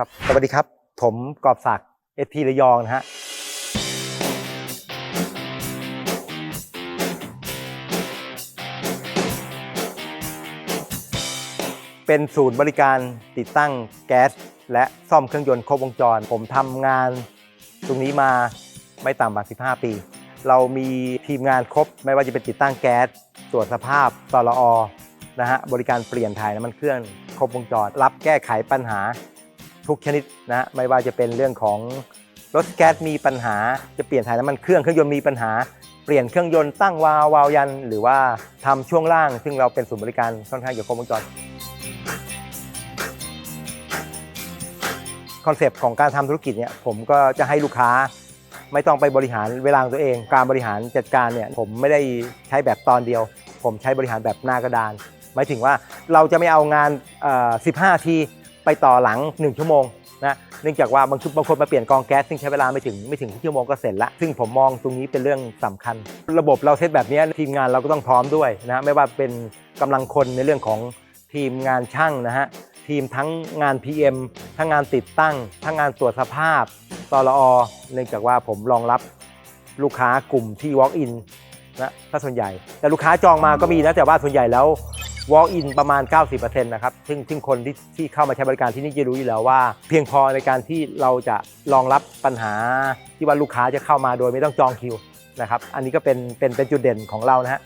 ครับ สวัสดีครับ ผมกอบศักดิ์เอสพีระยองนะฮะ เป็นศูนย์บริการติดตั้งแก๊ส และซ่อมเครื่องยนต์ครบวงจร ผมทำงานตรงนี้มาไม่ต่ำกว่า 15 ปี เรามีทีมงานครบ ไม่ว่าจะเป็นติดตั้งแก๊ส ตรวจสภาพตลอนะฮะ บริการเปลี่ยนถ่ายน้ำมันเครื่องครบวงจร รับแก้ไขปัญหา ทุกชนิดนะฮะไม่ว่าจะเป็นเรื่องของรถแก๊สมีปัญหาจะเปลี่ยนถ่ายน้ำมันเครื่องเครื่องยนต์มีปัญหา เปลี่ยนเครื่องยนต์ตั้งวาล์ววาล์วยัน หรือว่าทำช่วงล่าง ซึ่งเราเป็นศูนย์บริการค่อนข้างจะครบวงจรคอนเซปต์ของการทำธุรกิจเนี่ยผมก็จะให้ลูกค้าไม่ต้องไปบริหารเวลาของตัวเอง การบริหารจัดการเนี่ยผมไม่ได้ใช้แบบตอนเดียว ผมใช้บริหารแบบหน้ากระดาน หมายถึงว่าเราจะไม่เอางาน 15 ที ไปต่อหลัง 1 ชั่วโมงนะเนื่องจากว่าบางชุดบางคนมาเปลี่ยนกองแก๊สซึ่งใช้เวลาไม่ถึงไม่ถึงชั่วโมงก็เสร็จละซึ่งผมมองตรงนี้เป็นเรื่องสำคัญ ระบบเราเซตแบบนี้ทีมงานเราก็ต้องพร้อมด้วยนะไม่ว่าเป็นกำลังคนในเรื่องของทีมงานช่างนะฮะทีมทั้งงาน PM ทั้งงานติดตั้ง ทั้งงานตรวจสภาพตลอเนื่องจากว่าผมรองรับลูกค้ากลุ่มที่ walk in นะถ้าส่วนใหญ่ แต่ลูกค้าจองมาก็มีนะแต่ว่าส่วนใหญ่แล้ว walk in ประมาณ 90%นะครับซึ่งซึ่งคนที่ที่เข้ามาใช้บริการที่นี่จะรู้อยู่แล้วว่า เพียงพอในการที่เราจะรองรับปัญหาที่ว่าลูกค้าจะเข้ามาโดยไม่ต้องจองคิวนะครับอันนี้ก็เป็นเป็นเป็นจุดเด่นของเรานะฮะ